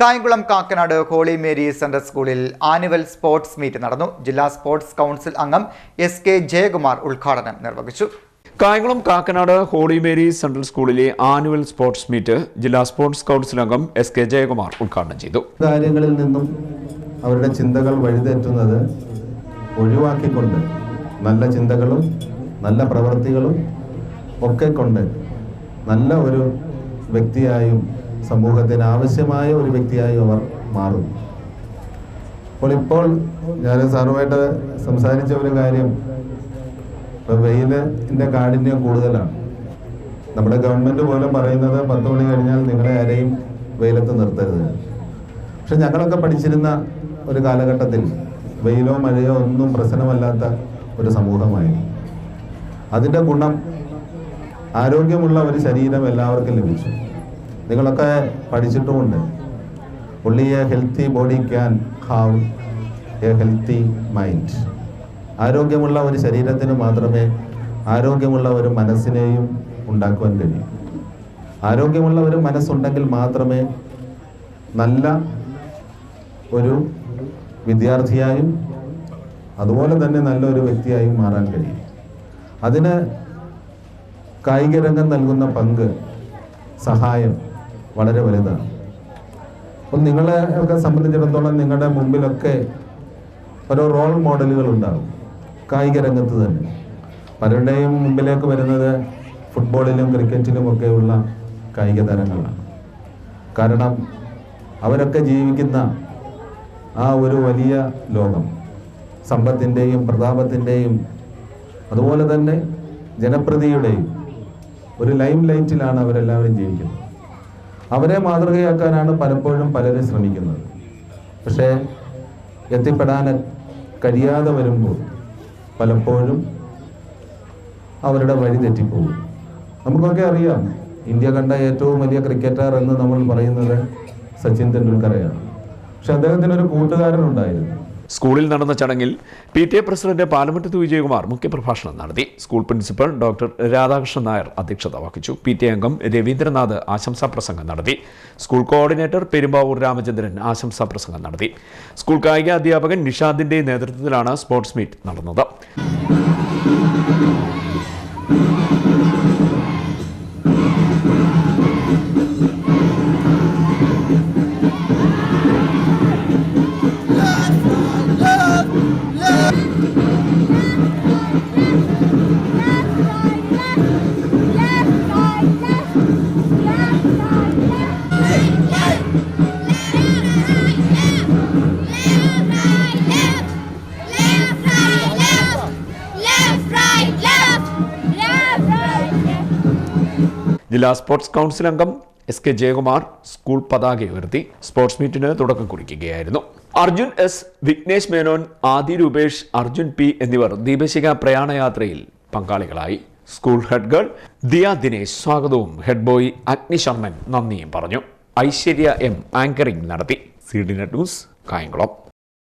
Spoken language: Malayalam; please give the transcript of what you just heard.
Kayamkulam Kakkanad holy Mary central സ്കൂളിൽ ആനുവൽ സ്പോർട്സ് മീറ്റ് നടന്നു. ജില്ലാ സ്പോർട്സ് കൗൺസിൽ അംഗം എസ് കെ ജയകുമാർ ഉദ്ഘാടനം നിർവഹിച്ചു. Kayamkulam Kakkanad holy Mary central സ്കൂളിലെ ആനുവൽ സ്പോർട്സ് മീറ്റ് ജില്ലാ സ്പോർട്സ് കൗൺസിൽ അംഗം എസ് കെ ജയകുമാർ ഉദ്ഘാടനം ചെയ്തു. കാര്യങ്ങളിൽ നിന്നും അവരുടെ ചിന്തകൾ വഴിതെറ്റുന്നത് ഒഴിവാക്കിക്കൊണ്ട് നല്ല ചിന്തകളും നല്ല പ്രവൃത്തികളും ഒക്കെ കൊണ്ട് നല്ല ഒരു വ്യക്തിയായും സമൂഹത്തിന് ആവശ്യമായ ഒരു വ്യക്തിയായി അവർ മാറുന്നു. അപ്പോൾ ഇപ്പോൾ ഞാൻ സാറുമായിട്ട് സംസാരിച്ച ഒരു കാര്യം ഇപ്പം വെയിലിന്റെ കാഠിന്യം കൂടുതലാണ്. നമ്മുടെ ഗവൺമെന്റ് പോലും പറയുന്നത് പത്ത് മണി കഴിഞ്ഞാൽ നിങ്ങളെ ആരെയും വെയിലത്ത് നിർത്തരുത്. പക്ഷെ ഞങ്ങളൊക്കെ പഠിച്ചിരുന്ന ഒരു കാലഘട്ടത്തിൽ വെയിലോ മഴയോ ഒന്നും പ്രശ്നമല്ലാത്ത ഒരു സമൂഹമായിരുന്നു. അതിന്റെ ഗുണം ആരോഗ്യമുള്ള ഒരു ശരീരം എല്ലാവർക്കും ലഭിച്ചു. നിങ്ങളൊക്കെ പഠിച്ചിട്ടുമുണ്ട്. ഉള്ളി a healthy body can have a healthy mind ആരോഗ്യമുള്ള ഒരു ശരീരത്തിന് മാത്രമേ ആരോഗ്യമുള്ള ഒരു മനസ്സിനെയും ഉണ്ടാക്കുവാൻ കഴിയൂ. ആരോഗ്യമുള്ള ഒരു മനസ്സുണ്ടെങ്കിൽ മാത്രമേ നല്ല ഒരു വിദ്യാർത്ഥിയായും അതുപോലെ തന്നെ നല്ലൊരു വ്യക്തിയായും മാറാൻ കഴിയും. അതിന് കായിക രംഗം നൽകുന്ന പങ്ക് സഹായം വളരെ വലുതാണ്. അപ്പം നിങ്ങളെ ഒക്കെ സംബന്ധിച്ചിടത്തോളം നിങ്ങളുടെ മുമ്പിലൊക്കെ ഓരോ റോൾ മോഡലുകൾ ഉണ്ടാകും കായിക രംഗത്ത് തന്നെ. പലരുടെയും മുമ്പിലേക്ക് വരുന്നത് ഫുട്ബോളിലും ക്രിക്കറ്റിലും ഒക്കെയുള്ള കായിക താരങ്ങളാണ്. കാരണം അവരൊക്കെ ജീവിക്കുന്ന ആ ഒരു വലിയ ലോകം സമ്പത്തിന്റെയും പ്രതാപത്തിന്റെയും അതുപോലെ തന്നെ ജനപ്രതിയുടെയും ഒരു ലൈം ലൈറ്റിലാണ് അവരെല്ലാവരും ജീവിക്കുന്നത്. അവരെ മാതൃകയാക്കാനാണ് പലപ്പോഴും പലരും ശ്രമിക്കുന്നത്. പക്ഷേ എത്തിപ്പെടാൻ കഴിയാതെ വരുമ്പോൾ പലപ്പോഴും അവരുടെ വഴി തെറ്റിപ്പോകും. നമുക്കൊക്കെ അറിയാം ഇന്ത്യ കണ്ട ഏറ്റവും വലിയ ക്രിക്കറ്റർ എന്ന് നമ്മൾ പറയുന്നത് സച്ചിൻ തെണ്ടുൽക്കറയാണ് പക്ഷെ അദ്ദേഹത്തിന് ഒരു കൂട്ടുകാരനുണ്ടായിരുന്നു സ്കൂളിൽ നടന്ന ചടങ്ങിൽ P T A president Palamattath Vijayakumar മുഖ്യപ്രഭാഷണം നടത്തി. School principal doctor Radhakrishnan Nair അധ്യക്ഷത വഹിച്ചു. പി ടി അംഗം രവീന്ദ്രനാഥ് ആശംസാ പ്രസംഗം നടത്തി. സ്കൂൾ കോർഡിനേറ്റർ പെരുമ്പാവൂർ രാമചന്ദ്രൻ ആശംസാ പ്രസംഗം നടത്തി. സ്കൂൾ കായിക അധ്യാപകൻ നിഷാദിന്റെ നേതൃത്വത്തിലാണ് സ്പോർട്സ് മീറ്റ് നടന്നത്. ജില്ലാ സ്പോർട്സ് കൗൺസിൽ അംഗം എസ് കെ ജയകുമാർ സ്കൂൾ പതാക ഉയർത്തി സ്പോർട്സ് മീറ്റിന് തുടക്കം കുറിക്കുകയായിരുന്നു. അർജുൻ എസ് വിഘ്നേഷ് മേനോൻ ആദി രൂപേഷ് അർജുൻ പി എന്നിവർ ദീപശിക പ്രയാണയാത്രയിൽ പങ്കാളികളായി. School head girl Diya Dinesh സ്വാഗതവും. ഹെഡ് ബോയ് അഗ്നി ശർമ്മൻ നന്ദിയും പറഞ്ഞു. ഐശ്വര്യ എം ആങ്കറിംഗ് നടത്തി. C D net news Kayamkulam.